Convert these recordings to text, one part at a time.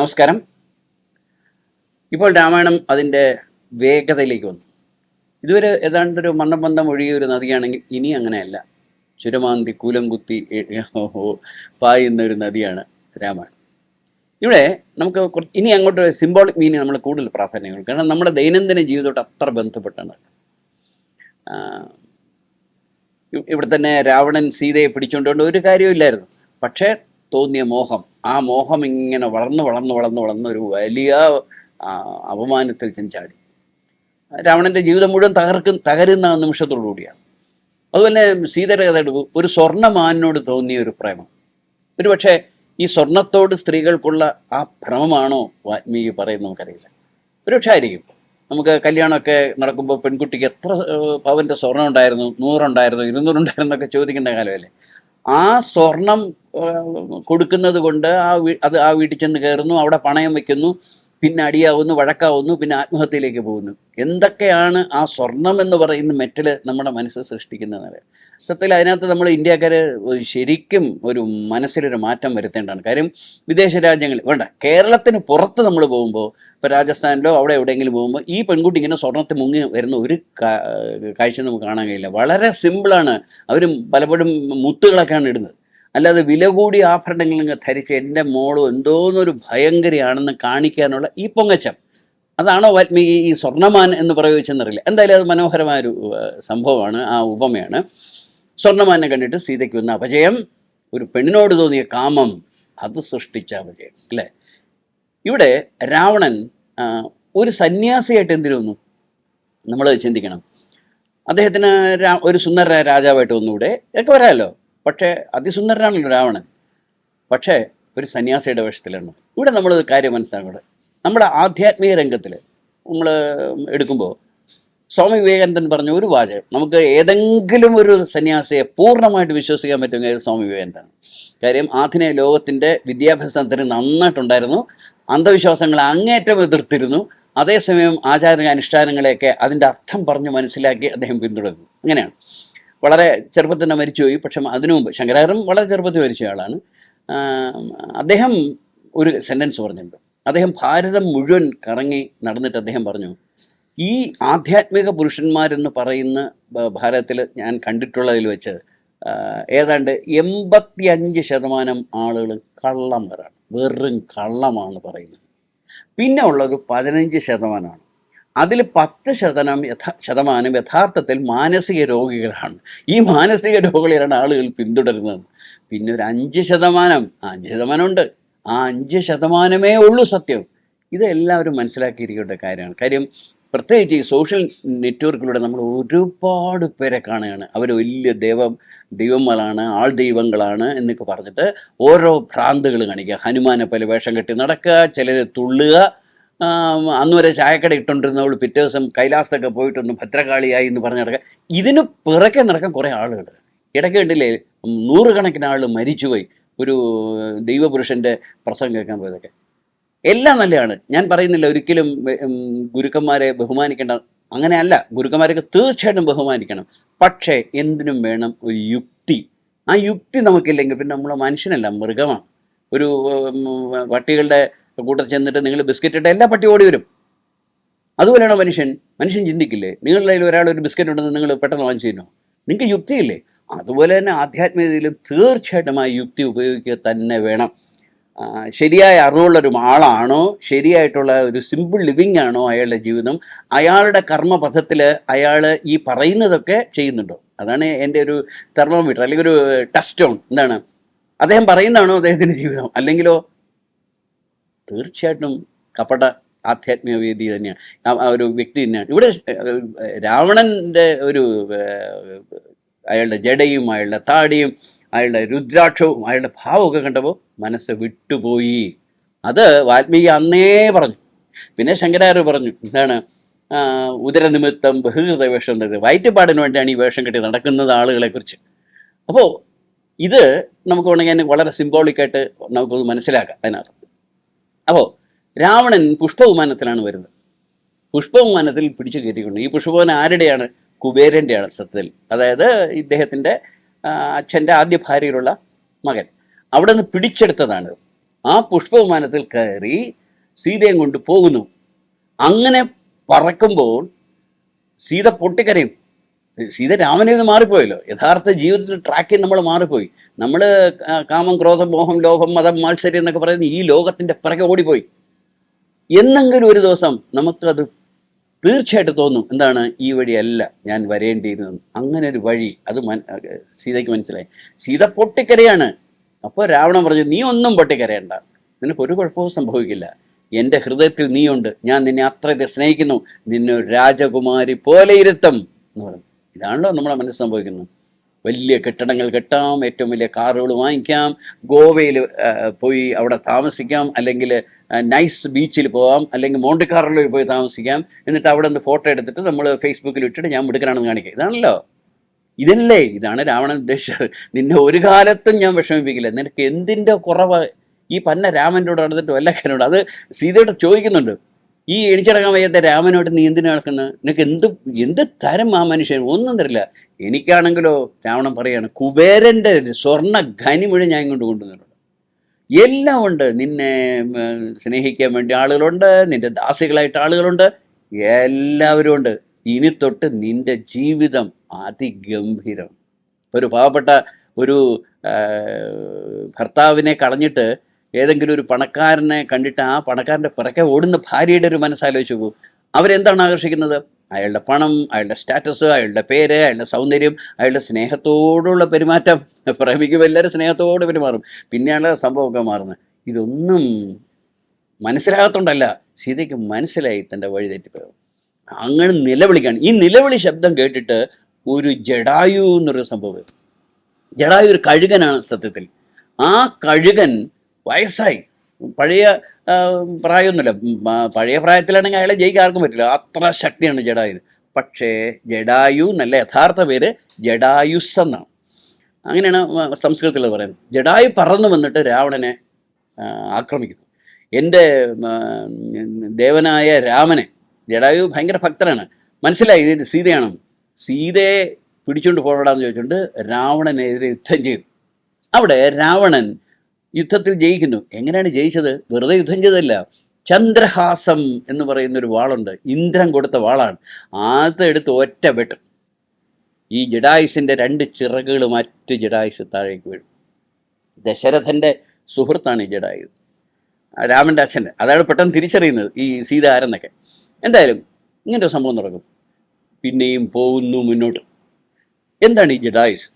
നമസ്കാരം. ഇപ്പോൾ രാമായണം അതിന്റെ വേഗതയിലേക്ക് വന്നു. ഇതുവരെ ഏതാണ്ട് ഒരു മന്ദം ഒഴുകിയ ഒരു നദിയാണെങ്കിൽ ഇനി അങ്ങനെയല്ല. ചുരമാന്തി കൂലം കുത്തി പായുന്ന ഒരു നദിയാണ് രാമായണം. ഇവിടെ നമുക്ക് കുറച്ച് ഇനി അങ്ങോട്ട് സിംബോളിക് മീനിങ് നമ്മൾ കൂടുതൽ പ്രാധാന്യം കൊടുക്കും. കാരണം നമ്മുടെ ദൈനംദിന ജീവിതത്തോട്ട് അത്ര ബന്ധപ്പെട്ടാണ് ഇവിടെ തന്നെ രാവണൻ സീതയെ പിടിച്ചുകൊണ്ടുകൊണ്ട് ഒരു കാര്യമില്ലായിരുന്നു പക്ഷേ തോന്നിയ മോഹം ആ മോഹം ഇങ്ങനെ വളർന്ന് വളർന്ന് വളർന്ന് വളർന്ന് ഒരു വലിയ അപമാനത്തിൽ ചെഞ്ചാടി രാവണന്റെ ജീവിതം മുഴുവൻ തകർക്കും തകരുന്ന നിമിഷത്തോടു കൂടിയാണ്. അതുപോലെ സീതയുടെ കഥ എടുക്കും. ഒരു സ്വർണമാനിനോട് തോന്നിയ ഒരു പ്രേമം. ഒരു പക്ഷേ ഈ സ്വർണത്തോട് സ്ത്രീകൾക്കുള്ള ആ ഭ്രമമാണോ വാൽമീകി പറയുന്നത് നമുക്കറിയില്ല. ഒരു പക്ഷേ ആയിരിക്കും. നമുക്ക് കല്യാണമൊക്കെ നടക്കുമ്പോൾ പെൺകുട്ടിക്ക് എത്ര പവന്റെ സ്വർണം ഉണ്ടായിരുന്നു നൂറുണ്ടായിരുന്നു ഇരുന്നൂറുണ്ടായിരുന്നു എന്നൊക്കെ ചോദിക്കേണ്ട കാലമല്ലേ? ആ സ്വർണം കൊടുക്കുന്നത് കൊണ്ട് ആ അത് ആ വീട്ടിൽ ചെന്ന് കയറുന്നു അവിടെ പണയം വയ്ക്കുന്നു. പിന്നെ അടിയാവുന്നു വഴക്കാവുന്നു പിന്നെ ആത്മഹത്യയിലേക്ക് പോകുന്നു. എന്തൊക്കെയാണ് ആ സ്വർണം എന്ന് പറയുന്ന മെറ്റൽ നമ്മുടെ മനസ്സ് സൃഷ്ടിക്കുന്നത് സത്യത്തിൽ അതിനകത്ത് നമ്മൾ ഇന്ത്യക്കാർ ശരിക്കും ഒരു മനസ്സിലൊരു മാറ്റം വരുത്തേണ്ടതാണ്. കാര്യം വിദേശ രാജ്യങ്ങളിൽ വേണ്ട കേരളത്തിന് പുറത്ത് നമ്മൾ പോകുമ്പോൾ ഇപ്പോൾ രാജസ്ഥാനിലോ അവിടെ എവിടെയെങ്കിലും പോകുമ്പോൾ ഈ പെൺകുട്ടി ഇങ്ങനെ സ്വർണത്തിൽ മുങ്ങി വരുന്ന ഒരു കാഴ്ച നമുക്ക് കാണാൻ കഴിയില്ല. വളരെ സിമ്പിളാണ് അവർ പലപ്പോഴും മുത്തുകളൊക്കെയാണ് ഇടുന്നത്. അല്ലാതെ വില കൂടിയ ആഭരണങ്ങൾ ഇങ്ങ് ധരിച്ച് എന്റെ മോളും എന്തോന്നൊരു ഭയങ്കരയാണെന്ന് കാണിക്കാനുള്ള ഈ പൊങ്ങച്ചം. അതാണോ വാൽമീകി ഈ സ്വർണമാൻ എന്ന് പ്രയോഗിച്ചെന്നറിയില്ല. എന്തായാലും അത് മനോഹരമായൊരു സംഭവമാണ് ആ ഉപമയാണ്. സ്വർണമാനെ കണ്ടിട്ട് സീതയ്ക്ക് വന്ന അപജയം. ഒരു പെണ്ണിനോട് തോന്നിയ കാമം അത് സൃഷ്ടിച്ച അപജയം അല്ലേ? ഇവിടെ രാവണൻ ഒരു സന്യാസിയായിട്ട് എന്തിനു വന്നു? നമ്മൾ ചിന്തിക്കണം. അദ്ദേഹത്തിന് ഒരു സുന്ദര രാജാവായിട്ട് വന്നൂടെ ഒക്കെ വരാമല്ലോ. പക്ഷേ അതിസുന്ദരനാണല്ലോ രാവണൻ. പക്ഷേ ഒരു സന്യാസിയുടെ വേഷത്തിലാണ് ഇവിടെ നമ്മൾ കാര്യം മനസ്സിലാക്കുന്നത് നമ്മുടെ ആധ്യാത്മിക രംഗത്തിൽ നമ്മൾ എടുക്കുമ്പോൾ സ്വാമി വിവേകാനന്ദൻ പറഞ്ഞ ഒരു വാചകം നമുക്ക് ഏതെങ്കിലും ഒരു സന്യാസിയെ പൂർണമായിട്ട് വിശ്വസിക്കാൻ പറ്റുമെങ്കിൽ സ്വാമി വിവേകാനന്ദനാണ് കാര്യം ആധുനിക ലോകത്തിന്റെ വിദ്യാഭ്യാസത്തിന് നന്നായിട്ടുണ്ടായിരുന്നു. അന്ധവിശ്വാസങ്ങളെ അങ്ങേറ്റം എതിർത്തിരുന്നു. അതേസമയം ആചാര അനുഷ്ഠാനങ്ങളെയൊക്കെ അതിന്റെ അർത്ഥം പറഞ്ഞു മനസ്സിലാക്കി അദ്ദേഹം പിന്തുടരുന്നു അങ്ങനെയാണ്. വളരെ ചെറുപ്പത്തിൽ തന്നെ മരിച്ചുപോയി പക്ഷെ അതിനു മുമ്പ് ശങ്കരാചാര്യം വളരെ ചെറുപ്പത്തിൽ മരിച്ച ആളാണ്. അദ്ദേഹം ഒരു സെന്റൻസ് പറഞ്ഞിട്ടുണ്ട്. അദ്ദേഹം ഭാരതം മുഴുവൻ കറങ്ങി നടന്നിട്ട് അദ്ദേഹം പറഞ്ഞു ഈ ആധ്യാത്മിക പുരുഷന്മാരെന്ന് പറയുന്ന ഭാരതത്തിൽ ഞാൻ കണ്ടിട്ടുള്ളതിൽ വെച്ച് ഏതാണ്ട് എൺപത്തി അഞ്ച് ശതമാനം ആളുകൾ കള്ളന്മാരാണ്. വെറും കള്ളമാണ് പറയുന്നത്. പിന്നെ ഉള്ളത് പതിനഞ്ച് ശതമാനമാണ്. അതിൽ പത്ത് ശതമാനം യഥാ ശതമാനം യഥാർത്ഥത്തിൽ മാനസിക രോഗികളാണ്. ഈ മാനസിക രോഗികളാണ് ആളുകൾ പിന്തുടരുന്നത്. പിന്നെ ഒരു അഞ്ച് ശതമാനം അഞ്ച് ശതമാനം ഉണ്ട് ആ അഞ്ച് ശതമാനമേ ഉള്ളൂ സത്യം. ഇതെല്ലാവരും മനസ്സിലാക്കിയിരിക്കേണ്ട കാര്യമാണ്. കാര്യം പ്രത്യേകിച്ച് ഈ സോഷ്യൽ നെറ്റ്വർക്കിലൂടെ നമ്മൾ ഒരുപാട് പേരെ കാണുകയാണ്. അവർ വലിയ ദൈവം ദൈവങ്ങളാണ് ആൾ ദൈവങ്ങളാണ് എന്നൊക്കെ പറഞ്ഞിട്ട് ഓരോ ഭ്രാന്തുകൾ കാണിക്കുക. ഹനുമാനെ പോലെ വേഷം കെട്ടി നടക്കുക ചിലർ തുള്ളുക അന്ന് വരെ ചായക്കട ഇട്ടുകൊണ്ടിരുന്നവൾ പിറ്റേ ദിവസം കൈലാസത്തൊക്കെ പോയിട്ടൊന്ന് ഭദ്രകാളിയായി എന്ന് പറഞ്ഞ് നടക്കുക ഇതിന് പിറക്കെ നടക്കാൻ കുറേ ആളുകൾ ഇടയ്ക്ക് കണ്ടില്ലേ നൂറുകണക്കിന് ആൾ മരിച്ചുപോയി. ഒരു ദൈവപുരുഷന്റെ പ്രസംഗം കേൾക്കാൻ പോയതൊക്കെ. എല്ലാം നല്ലതാണ് ഞാൻ പറയുന്നില്ല ഒരിക്കലും ഗുരുക്കന്മാരെ ബഹുമാനിക്കേണ്ട അങ്ങനെയല്ല. ഗുരുക്കന്മാരൊക്കെ തീർച്ചയായിട്ടും ബഹുമാനിക്കണം. പക്ഷേ എന്തിനും വേണം ഒരു യുക്തി. ആ യുക്തി നമുക്കില്ലെങ്കിൽ പിന്നെ നമ്മൾ മനുഷ്യനല്ല മൃഗമാണ്. ഒരു പട്ടികളുടെ കൂട്ടത്തിൽ ചെന്നിട്ട് നിങ്ങൾ ബിസ്ക്കറ്റ് ഇട്ട എല്ലാ പട്ടി ഓടി വരും. അതുപോലെയാണ് മനുഷ്യൻ? മനുഷ്യൻ ചിന്തിക്കില്ലേ? നിങ്ങളുടെ കയ്യിൽ ഒരാൾ ഒരു ബിസ്ക്കറ്റ് ഉണ്ടെന്ന് നിങ്ങൾ പെട്ടെന്ന് വാങ്ങിച്ചു തരുമോ നിങ്ങൾക്ക് യുക്തിയില്ലേ അതുപോലെ തന്നെ ആധ്യാത്മികതയിലും തീർച്ചയായിട്ടും ആ യുക്തി ഉപയോഗിക്കുക തന്നെ വേണം. ശരിയായ അറിവുള്ള ഒരു ആളാണോ? ശരിയായിട്ടുള്ള ഒരു സിമ്പിൾ ലിവിങ് ആണോ അയാളുടെ ജീവിതം? അയാളുടെ കർമ്മപഥത്തിൽ അയാൾ ഈ പറയുന്നതൊക്കെ ചെയ്യുന്നുണ്ടോ? അതാണ് എന്റെ ഒരു തെർമോമീറ്റർ അല്ലെങ്കിൽ ഒരു ടസ്റ്റ് എന്താണ്? അദ്ദേഹം പറയുന്നതാണോ അദ്ദേഹത്തിന്റെ ജീവിതം? അല്ലെങ്കിലോ തീർച്ചയായിട്ടും കപട ആധ്യാത്മിക വേദി തന്നെയാണ്. ഒരു വ്യക്തി തന്നെയാണ്. ഇവിടെ രാവണന്റെ ഒരു അയാളുടെ ജടയും അയാളുടെ താടിയും അയാളുടെ രുദ്രാക്ഷവും അയാളുടെ ഭാവമൊക്കെ കണ്ടപ്പോൾ മനസ്സ് വിട്ടുപോയി. അത് വാൽമീകി അന്നേ പറഞ്ഞു. പിന്നെ ശങ്കരാചാര്യ പറഞ്ഞു എന്താണ് ഉദരനിമിത്തം ബഹുകൃത വേഷം വയറ്റുപാടിന് വേണ്ടിയാണ് ഈ വേഷം കെട്ടി നടക്കുന്നത് ആളുകളെക്കുറിച്ച്. അപ്പോൾ ഇത് നമുക്ക് വേണമെങ്കിൽ വളരെ സിംബോളിക്കായിട്ട് നമുക്കൊന്ന് മനസ്സിലാക്കാം അതിനകത്ത്. അപ്പോൾ രാവണൻ പുഷ്പവിമാനത്തിലാണ് വരുന്നത്. പുഷ്പവിമാനത്തിൽ പിടിച്ചു കയറ്റിക്കൊണ്ട് ഈ പുഷ്പവിമാനം ആരുടെയാണ്? കുബേരന്റെയാണ് സത്യത്തിൽ. അതായത് ഇദ്ദേഹത്തിന്റെ അച്ഛന്റെ ആദ്യ ഭാര്യയിലുള്ള മകൻ. അവിടെ നിന്ന് പിടിച്ചെടുത്തതാണ്. ആ പുഷ്പവിമാനത്തിൽ കയറി സീതയും കൊണ്ട് പോകുന്നു. അങ്ങനെ പറക്കുമ്പോൾ സീത പൊട്ടിക്കരയും. സീത രാമനിൽ നിന്ന് മാറിപ്പോയല്ലോ. യഥാർത്ഥ ജീവിതത്തിൽ ട്രാക്കിൽ നമ്മൾ മാറിപ്പോയി. നമ്മൾ കാമം ക്രോധം മോഹം ലോഭം മതം മാത്സര്യം എന്നൊക്കെ പറയുന്ന ഈ ലോകത്തിന്റെ പിറകെ ഓടിപ്പോയി. എന്നെങ്കിലും ഒരു ദിവസം നമുക്കത് തീർച്ചയായിട്ടും തോന്നും. എന്താണ്? ഈ വഴിയല്ല ഞാൻ വരേണ്ടിയിരുന്നത്. അങ്ങനെ ഒരു വഴി അത് സീതയ്ക്ക് മനസ്സിലായി. സീത പൊട്ടിക്കരയാണ്. അപ്പോൾ രാവണൻ പറഞ്ഞു നീ ഒന്നും പൊട്ടിക്കരയണ്ട. നിനക്ക് ഒരു കുഴപ്പവും സംഭവിക്കില്ല. എന്റെ ഹൃദയത്തിൽ നീയുണ്ട്. ഞാൻ നിന്നെ അത്രയധികം സ്നേഹിക്കുന്നു. നിന്നെ രാജകുമാരി പോലെ ഇരുത്തും. എന്ന് പറഞ്ഞു. ഇതാണല്ലോ നമ്മളെ മനസ്സ് സംഭവിക്കുന്നത്? വലിയ കെട്ടിടങ്ങൾ കെട്ടാം ഏറ്റവും വലിയ കാറുകൾ വാങ്ങിക്കാം ഗോവയിൽ പോയി അവിടെ താമസിക്കാം അല്ലെങ്കിൽ നൈസ് ബീച്ചിൽ പോകാം അല്ലെങ്കിൽ മോണ്ടിക്കാറിൽ പോയി താമസിക്കാം എന്നിട്ട് അവിടെ നിന്ന് ഫോട്ടോ എടുത്തിട്ട് നമ്മൾ ഫേസ്ബുക്കിൽ ഇട്ടിട്ട് ഞാൻ മിടുക്കനാണെന്ന് കാണിക്കുക ഇതാണല്ലോ. ഇതല്ലേ? ഇതാണ് രാവണൻ ഉദ്ദേശിച്ചത്. നിന്നെ ഒരു കാലത്തും ഞാൻ വിഷമിപ്പിക്കില്ല. നിനക്ക് എന്തിന്റെ കുറവ്? ഈ പന്ന രാമന്റെ നടന്നിട്ട് വല്ല കാര്യമുണ്ട്? അത് സീതയോട് ചോദിക്കുന്നുണ്ട്. ഈ എണിച്ചടങ്ങാൻ വയ്യാത്ത രാമനോട് നീ എന്തിനു നടക്കുന്നത് നിനക്ക് എന്ത് എന്ത് തരം ആ മനുഷ്യൻ? ഒന്നും തരില്ല. എനിക്കാണെങ്കിലോ രാവണൻ പറയാണ് കുബേരന്റെ സ്വർണ ഖനി മുഴുവൻ ഞാൻ ഇങ്ങോട്ട് കൊണ്ടുവന്നിട്ടുണ്ട്. എല്ലാം ഉണ്ട്. നിന്നെ സ്നേഹിക്കാൻ വേണ്ടി ആളുകളുണ്ട്. നിന്റെ ദാസികളായിട്ട് ആളുകളുണ്ട്. എല്ലാവരും ഉണ്ട്. ഇനി തൊട്ട് നിന്റെ ജീവിതം അതിഗംഭീരം. ഒരു പാവപ്പെട്ട ഒരു ഭർത്താവിനെ കളഞ്ഞിട്ട് ഏതെങ്കിലും ഒരു പണക്കാരനെ കണ്ടിട്ട് ആ പണക്കാരന്റെ പിറക്കെ ഓടുന്ന ഭാര്യയുടെ ഒരു മനസ്സാലോചിച്ച് പോകും അവരെന്താണ് ആകർഷിക്കുന്നത്? അയാളുടെ പണം അയാളുടെ സ്റ്റാറ്റസ് അയാളുടെ പേര് അയാളുടെ സൗന്ദര്യം അയാളുടെ സ്നേഹത്തോടുള്ള പെരുമാറ്റം. പ്രേമിക്കുമ്പോൾ എല്ലാവരും സ്നേഹത്തോട് പെരുമാറും. പിന്നെയാണ് സംഭവമൊക്കെ മാറുന്നത് ഇതൊന്നും മനസ്സിലാകത്തോണ്ടല്ല സീതയ്ക്ക് മനസ്സിലായി തന്റെ വഴി തെറ്റിപ്പോയത്. അങ്ങനെ നിലവിളിക്കാണ്. ഈ നിലവിളി ശബ്ദം കേട്ടിട്ട് ഒരു ജഡായു എന്നൊരു സംഭവം ജഡായു ഒരു കഴുകനാണ് സത്യത്തിൽ. ആ കഴുകൻ വയസ്സായി. പഴയ പ്രായമൊന്നുമില്ല. പഴയ പ്രായത്തിലാണെങ്കിൽ അയാളെ ജയിക്കാൻ ആർക്കും പറ്റില്ല. അത്ര ശക്തിയാണ് ജഡായു. പക്ഷേ ജഡായു നല്ല യഥാർത്ഥ പേര് ജഡായുസ് എന്നാണ്. അങ്ങനെയാണ് സംസ്കൃതത്തിൽ പറയുന്നത്. ജഡായു പറന്നു വന്നിട്ട് രാവണനെ ആക്രമിക്കുന്നു. എന്റെ ദേവനായ രാമനെ ജഡായു ഭയങ്കര ഭക്തനാണ്. മനസ്സിലായി ഇത് സീതയാണ് സീതയെ പിടിച്ചുകൊണ്ട് പോകണമെന്ന് ചോദിച്ചുകൊണ്ട് രാവണനെതിരെ യുദ്ധം ചെയ്തു. അവിടെ രാവണൻ യുദ്ധത്തിൽ ജയിക്കുന്നു. എങ്ങനെയാണ് ജയിച്ചത്? വെറുതെ യുദ്ധം ചെയ്തല്ല ചന്ദ്രഹാസം എന്ന് പറയുന്ന ഒരു വാളുണ്ട്. ഇന്ദ്രൻ കൊടുത്ത വാളാണ്. ആദ്യത്തെ എടുത്ത് ഒറ്റ വെട്ട്. ഈ ജഡായുസിന്റെ രണ്ട് ചിറകുകൾ മറ്റ് ജഡായുസ് താഴേക്ക് വീഴും. ദശരഥന്റെ സുഹൃത്താണ് ഈ ജഡായു. രാമന്റെ അച്ഛന്റെ അതാണ് പെട്ടെന്ന് തിരിച്ചറിയുന്നത് ഈ സീത എന്തായാലും ഇങ്ങനെ ഒരു സംഭവം നടക്കും. പിന്നെയും പോകുന്നു മുന്നോട്ട്. എന്താണ് ഈ ജഡായുസ്?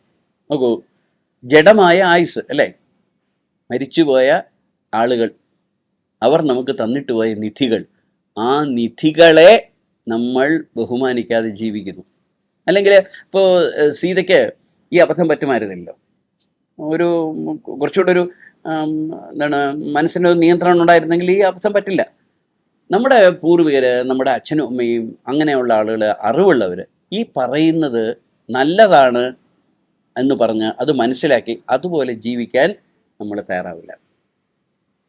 നോക്കൂ ജഡമായ ആയുസ് അല്ലേ? മരിച്ചുപോയ ആളുകൾ. അവർ നമുക്ക് തന്നിട്ട് പോയ നിധികൾ. ആ നിധികളെ നമ്മൾ ബഹുമാനിക്കാതെ ജീവിക്കുന്നു. അല്ലെങ്കിൽ ഇപ്പോൾ സീതയ്ക്ക് ഈ അബദ്ധം പറ്റുമായിരുന്നില്ലല്ലോ. ഒരു കുറച്ചുകൂടെ ഒരു എന്താണ് എന്താണ് മനസ്സിനൊരു നിയന്ത്രണം ഉണ്ടായിരുന്നെങ്കിൽ ഈ അബദ്ധം പറ്റില്ല. നമ്മുടെ പൂർവികർ നമ്മുടെ അച്ഛനും അമ്മയും അങ്ങനെയുള്ള ആളുകൾ അറിവുള്ളവർ ഈ പറയുന്നത് നല്ലതാണ് എന്ന് പറഞ്ഞ് അത് മനസ്സിലാക്കി അതുപോലെ ജീവിക്കാൻ നമ്മൾ തയ്യാറാവില്ല.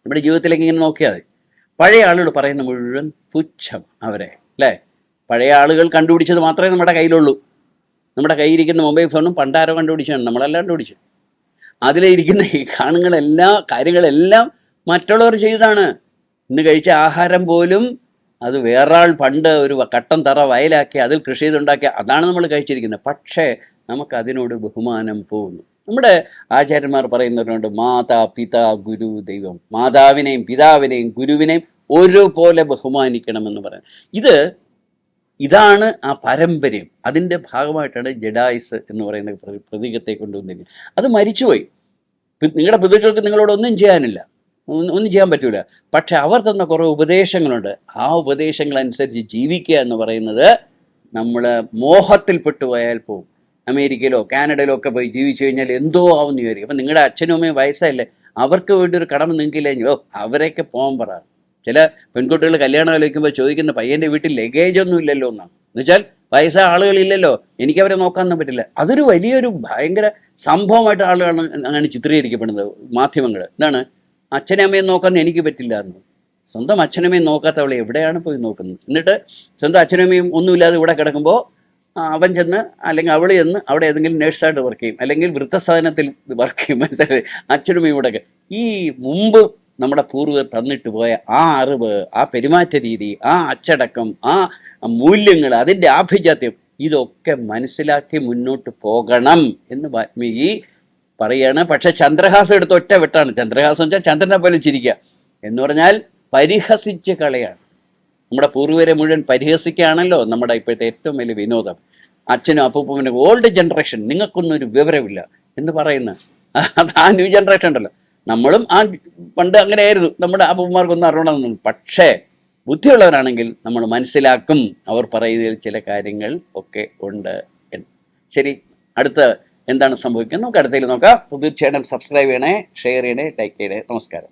നമ്മുടെ ജീവിതത്തിലേക്ക് ഇങ്ങനെ നോക്കിയാൽ മതി. പഴയ ആളുകൾ പറയുന്ന മുഴുവൻ പുച്ഛം അവരെ അല്ലേ? പഴയ ആളുകൾ കണ്ടുപിടിച്ചത് മാത്രമേ നമ്മുടെ കയ്യിലുള്ളൂ. നമ്മുടെ കയ്യിലിരിക്കുന്ന മൊബൈൽ ഫോണും പണ്ടാരോ കണ്ടുപിടിച്ചാണ് നമ്മളെല്ലാം കണ്ടുപിടിച്ചു. അതിലിരിക്കുന്ന ഈ കാണുകളെല്ലാം കാര്യങ്ങളെല്ലാം മറ്റുള്ളവർ ചെയ്തതാണ്. ഇന്ന് കഴിച്ച ആഹാരം പോലും അത് വേറൊരാൾ പണ്ട് ഒരു കട്ടൻ തറ വയലാക്കി അതിൽ കൃഷി ചെയ്തുണ്ടാക്കി അതാണ് നമ്മൾ കഴിച്ചിരിക്കുന്നത്. പക്ഷേ നമുക്കതിനോട് ബഹുമാനം പോകുന്നു നമ്മുടെ ആചാര്യന്മാർ പറയുന്നവരുണ്ട് മാതാ പിതാ ഗുരു ദൈവം. മാതാവിനെയും പിതാവിനെയും ഗുരുവിനെയും ഒരുപോലെ ബഹുമാനിക്കണമെന്ന് പറയാം. ഇത് ഇതാണ് ആ പാരമ്പര്യം. അതിന്റെ ഭാഗമായിട്ടാണ് ജഡായിസ് എന്ന് പറയുന്ന പ്ര- പ്രതീകത്തെ കൊണ്ടുവന്നിരിക്കുന്നത്. അത് മരിച്ചുപോയി. നിങ്ങളുടെ പിതൃക്കൾക്ക് നിങ്ങളോട് ഒന്നും ചെയ്യാനില്ല. ഒന്നും ചെയ്യാൻ പറ്റൂല. പക്ഷെ അവർ തന്ന കുറേ ഉപദേശങ്ങളുണ്ട്. ആ ഉപദേശങ്ങൾ അനുസരിച്ച് ജീവിക്കുക എന്ന് പറയുന്നത് നമ്മൾ മോഹത്തിൽപ്പെട്ടു പോയാൽ പോകും അമേരിക്കയിലോ കാനഡയിലോ ഒക്കെ പോയി ജീവിച്ചു കഴിഞ്ഞാൽ എന്തോ ആവുന്നു വിചാരിക്കും അപ്പം നിങ്ങളുടെ അച്ഛനും അമ്മയും വയസ്സല്ലേ അവർക്ക് വേണ്ടി ഒരു കടമ നിങ്ങൾക്കില്ലെങ്കിൽ ഓ അവരെയൊക്കെ പോകാൻ പറ. ചില പെൺകുട്ടികൾ കല്യാണം ആലോചിക്കുമ്പോൾ ചോദിക്കുന്ന പയ്യന്റെ വീട്ടിൽ ലഗേജ് ഒന്നും ഇല്ലല്ലോ എന്നാണ് എന്നുവെച്ചാൽ വയസ്സ ആളുകളില്ലല്ലോ. എനിക്ക് അവരെ നോക്കാനൊന്നും പറ്റില്ല. അതൊരു വലിയൊരു ഭയങ്കര സംഭവമായിട്ട് ആളുകളാണ് അങ്ങനെ ചിത്രീകരിക്കപ്പെടുന്നത് മാധ്യമങ്ങൾ. എന്താണ്? അച്ഛനെ അമ്മയും നോക്കാൻ എനിക്ക് പറ്റില്ലായിരുന്നു എന്ന്. സ്വന്തം അച്ഛനമ്മയും നോക്കാത്തവളെ എവിടെയാണ് പോയി നോക്കുന്നത്? എന്നിട്ട് സ്വന്തം അച്ഛനമ്മയും ഒന്നുമില്ലാതെ ഇവിടെ കിടക്കുമ്പോൾ അവൻ ചെന്ന് അല്ലെങ്കിൽ അവൾ ചെന്ന് അവിടെ ഏതെങ്കിലും നേഴ്സായിട്ട് വർക്ക് ചെയ്യും. അല്ലെങ്കിൽ വൃദ്ധസാധനത്തിൽ വർക്ക് ചെയ്യും. മനസ്സിലായി അച്ഛനും ഈ മുമ്പ് നമ്മുടെ പൂർവർ തന്നിട്ട് പോയ ആ അറിവ് ആ പെരുമാറ്റ രീതി ആ അച്ചടക്കം ആ മൂല്യങ്ങൾ അതിന്റെ ആഭിജാത്യം ഇതൊക്കെ മനസ്സിലാക്കി മുന്നോട്ട് പോകണം എന്ന് വാത്മീകി പറയാണ്. പക്ഷെ ചന്ദ്രഹാസം എടുത്ത് ഒറ്റ വെട്ടാണ്. ചന്ദ്രഹാസം വെച്ചാൽ ചന്ദ്രനെ പോലെ ചിരിക്കുക. എന്ന് പറഞ്ഞാൽ പരിഹസിച്ച് കളയാണ്. നമ്മുടെ പൂർവികരെ മുഴുവൻ പരിഹസിക്കുകയാണല്ലോ നമ്മുടെ ഇപ്പോഴത്തെ ഏറ്റവും വലിയ വിനോദം. അച്ഛനും അപ്പൂപ്പനും ഓൾഡ് ജനറേഷൻ നിങ്ങൾക്കൊന്നും ഒരു വിവരമില്ല എന്ന് പറയുന്ന. അത് ആ ന്യൂ ജനറേഷൻ ഉണ്ടല്ലോ. നമ്മളും ആ പണ്ട് അങ്ങനെയായിരുന്നു. നമ്മുടെ അപ്പൂപ്പന്മാർക്കൊന്നും അറിയണമെന്നു പക്ഷേ ബുദ്ധിയുള്ളവരാണെങ്കിൽ നമ്മൾ മനസ്സിലാക്കും. അവർ പറയുന്നതിൽ ചില കാര്യങ്ങൾ ഒക്കെ ഉണ്ട് എന്ന്. ശരി അടുത്ത എന്താണ് സംഭവിക്കുന്നത്? നമുക്ക് അടുത്തേക്ക് നോക്കാം. തീർച്ചയായിട്ടും സബ്സ്ക്രൈബ് ചെയ്യണേ ഷെയർ ചെയ്യണേ ലൈക്ക് ചെയ്യണേ. നമസ്കാരം.